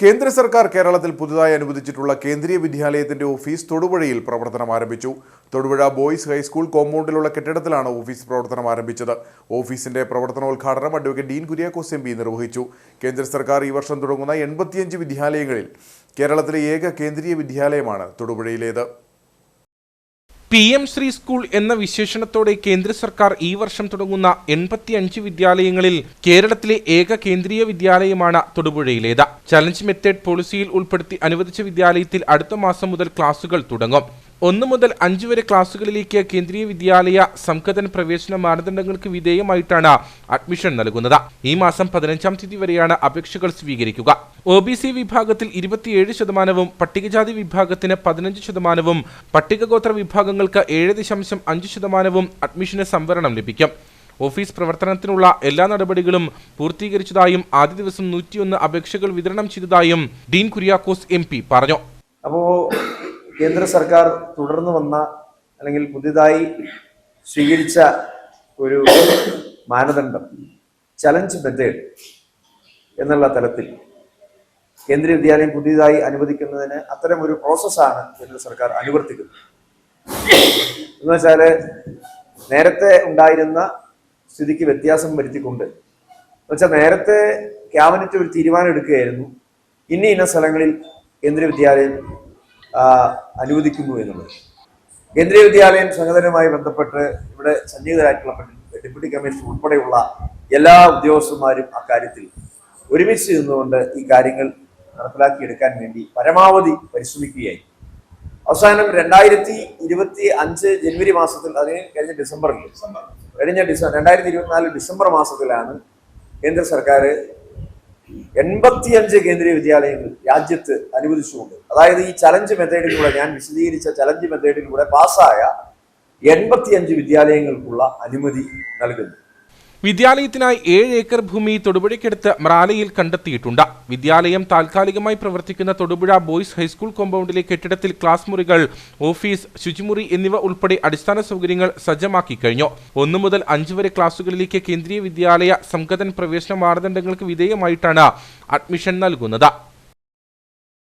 കേന്ദ്ര സർക്കാർ കേരളത്തിൽ പുതുതായി അനുവദിച്ചിട്ടുള്ള കേന്ദ്രീയ വിദ്യാലയത്തിന്റെ ഓഫീസ് തൊടുപുഴയിൽ പ്രവർത്തനം ആരംഭിച്ചു. തൊടുപുഴ ബോയ്സ് ഹൈസ്കൂൾ കോമ്പൗണ്ടിലുള്ള കെട്ടിടത്തിലാണ് ഓഫീസ് പ്രവർത്തനം ആരംഭിച്ചത്. ഓഫീസിന്റെ പ്രവർത്തനോദ്ഘാടനം advocate Dean Kuriakose M P നിർവഹിച്ചു. കേന്ദ്ര സർക്കാർ ഈ വർഷം തുടങ്ങുന്ന എൺപത്തിയഞ്ച് വിദ്യാലയങ്ങളിൽ കേരളത്തിലെ ഏക കേന്ദ്രീയ വിദ്യാലയമാണ് തൊടുപുഴയിലേത്. പി എം ശ്രീ സ്കൂൾ എന്ന വിശേഷണത്തോടെ കേന്ദ്ര സർക്കാർ ഈ വർഷം തുടങ്ങുന്ന എൺപത്തിയഞ്ച് വിദ്യാലയങ്ങളിൽ കേരളത്തിലെ ഏക കേന്ദ്രീയ വിദ്യാലയമാണ് തൊടുപുഴയിലേത്. ചലഞ്ച് മെത്തേഡ് പോളിസിയിൽ ഉൾപ്പെടുത്തി അനുവദിച്ച വിദ്യാലയത്തിൽ അടുത്ത മാസം മുതൽ ക്ലാസുകൾ തുടങ്ങും. ഒന്ന് മുതൽ അഞ്ച് വരെ ക്ലാസുകളിലേക്ക് കേന്ദ്രീയ വിദ്യാലയ സംഘതന പ്രവേശന മാനദണ്ഡങ്ങൾക്ക് വിധേയമായിട്ടാണ് അഡ്മിഷൻ നൽകുന്നത്. ഈ മാസം പതിനഞ്ചാം തീയതി വരെയാണ് അപേക്ഷകൾ സ്വീകരിക്കുക. ഒ ബി സി വിഭാഗത്തിൽ ഇരുപത്തിയേഴ് ശതമാനവും പട്ടികജാതി വിഭാഗത്തിന് പതിനഞ്ച് ശതമാനവും പട്ടികഗോത്ര വിഭാഗങ്ങൾക്ക് ഏഴ് ദശാംശം അഞ്ച് ശതമാനവും അഡ്മിഷന് സംവരണം ലഭിക്കും. ഓഫീസ് പ്രവർത്തനത്തിനുള്ള എല്ലാ നടപടികളും പൂർത്തീകരിച്ചതായും ആദ്യ ദിവസം നൂറ്റിയൊന്ന് അപേക്ഷകൾ വിതരണം ചെയ്തതായും ഡീൻ കുര്യാക്കോസ് എം പറഞ്ഞു. അപ്പോൾ കേന്ദ്ര സർക്കാർ തുടർന്ന് വന്ന അല്ലെങ്കിൽ പുതിയതായി സ്വീകരിച്ച ഒരു മാനദണ്ഡം ചലഞ്ച് മെത്തേഡ് എന്നുള്ള തലത്തിൽ കേന്ദ്ര വിദ്യാലയം പുതിയതായി അനുവദിക്കുന്നതിന് അത്തരം ഒരു പ്രോസസ്സാണ് കേന്ദ്ര സർക്കാർ അനുവർത്തിക്കുന്നത്. എന്ന് വെച്ചാൽ നേരത്തെ ഉണ്ടായിരുന്ന സ്ഥിതിക്ക് വ്യത്യാസം വരുത്തിക്കൊണ്ട് എന്നുവെച്ചാൽ നേരത്തെ ക്യാബിനറ്റ് ഒരു തീരുമാനം എടുക്കുകയായിരുന്നു ഇന്ന ഇന്ന സ്ഥലങ്ങളിൽ കേന്ദ്ര വിദ്യാലയം അനുവദിക്കുന്നു എന്നുള്ളത്. കേന്ദ്രീയ വിദ്യാലയം സംഘടനയുമായി ബന്ധപ്പെട്ട് ഇവിടെ സന്നിഹിതരായിട്ടുള്ള ഡെപ്യൂട്ടി കമ്മീഷണർ ഉൾപ്പെടെയുള്ള എല്ലാ ഉദ്യോഗസ്ഥന്മാരും അക്കാര്യത്തിൽ ഒരുമിച്ച് നിന്നുകൊണ്ട് ഈ കാര്യങ്ങൾ നടപ്പിലാക്കിയെടുക്കാൻ വേണ്ടി പരമാവധി പരിശ്രമിക്കുകയായി. അവസാനം രണ്ടായിരത്തി ഇരുപത്തി അഞ്ച് ജനുവരി മാസത്തിൽ അതിന് കഴിഞ്ഞ ഡിസംബറിൽ കഴിഞ്ഞ ഡിസംബർ രണ്ടായിരത്തി ഇരുപത്തിനാല് ഡിസംബർ മാസത്തിലാണ് കേന്ദ്ര സർക്കാർ എൺപത്തിയഞ്ച് കേന്ദ്രീയ വിദ്യാലയങ്ങൾ രാജ്യത്ത് അനുവദിച്ചുകൊണ്ട്. അതായത് ഈ ചലഞ്ച് മെത്തേഡിലൂടെ ഞാൻ വിശദീകരിച്ച ചലഞ്ച് മെത്തേഡിലൂടെ പാസ്സായ എൺപത്തിയഞ്ച് വിദ്യാലയങ്ങൾക്കുള്ള അനുമതി നൽകുന്നു. വിദ്യാലയത്തിനായി ഏഴ് ഏക്കർ ഭൂമി തൊടുപുഴയ്ക്കടുത്ത് മ്രാലയിൽ കണ്ടെത്തിയിട്ടുണ്ട്. വിദ്യാലയം താൽക്കാലികമായി പ്രവർത്തിക്കുന്ന തൊടുപുഴ ബോയ്സ് ഹൈസ്കൂൾ കോമ്പൗണ്ടിലെ കെട്ടിടത്തിൽ ക്ലാസ് മുറികൾ ഓഫീസ് ശുചിമുറി എന്നിവ ഉൾപ്പെടെ അടിസ്ഥാന സൗകര്യങ്ങൾ സജ്ജമാക്കി കഴിഞ്ഞു. ഒന്നു മുതൽ അഞ്ച് വരെ ക്ലാസുകളിലേക്ക് കേന്ദ്രീയ വിദ്യാലയ സംഘതൻ പ്രവേശന മാനദണ്ഡങ്ങൾക്ക് വിധേയമായിട്ടാണ് അഡ്മിഷൻ നൽകുന്നത്.